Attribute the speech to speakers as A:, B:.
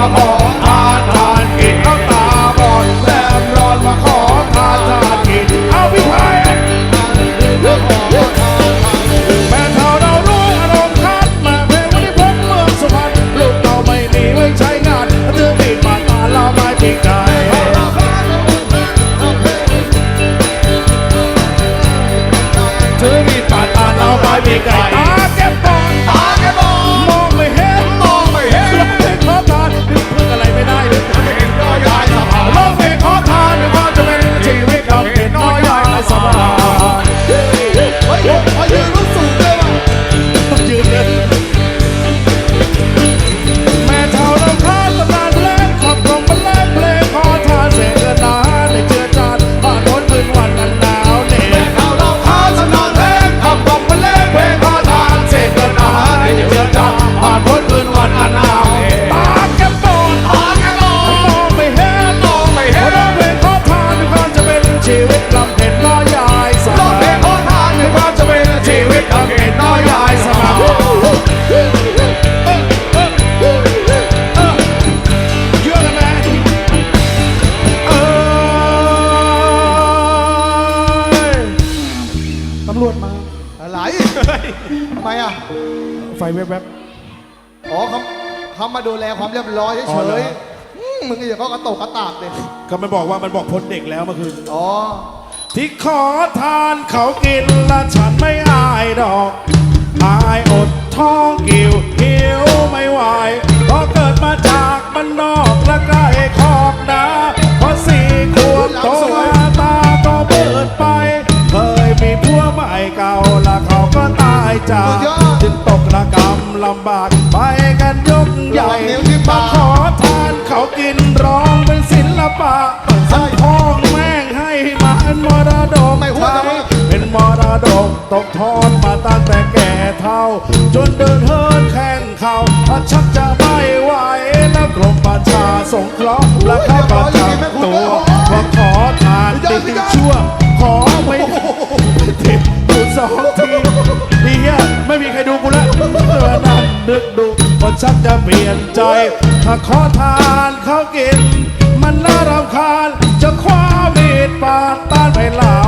A: amor. ลวดมา
B: อะ
A: ไร
B: ทำ
A: ไมอะ
B: ไฟ
A: แวบๆ
B: อ๋อเขาเขามาดูแลความเรียบร้อยเฉยๆอืมึงอย่าเขากระตกกระตากเลย
A: ก็มันบอกว่ามันบอกพ้นเด็กแล้วเมื่อคืน
B: อ๋อ
A: ที่ขอทานเขากินและฉันไม่อายดอก อายอดท้อำบากไปกันยกใหญ่มาขอทานเขากินร้องเป็นศิลปะสังพ่องแม่งให้มาเป็นมรดกไม่ว่าเป็นมรดกตกทอดมาตั้งแต่แก่เท่า จนเดินเฮินแข่งเขาถ้าชักจะไม่ไหวแล้วกรมประชาสงเคราะห์และเข้าประจำตัวพอขอทานติดชั่ว ขอไม่ติดกูสองทีดีอะไม่มีใครดูกูแล้วึกดุคนชักจะเปลี่ยนใจถ้าขอทานเขากิน มันน่ารำคาญจะคว้ามีดปาดต้านไปลา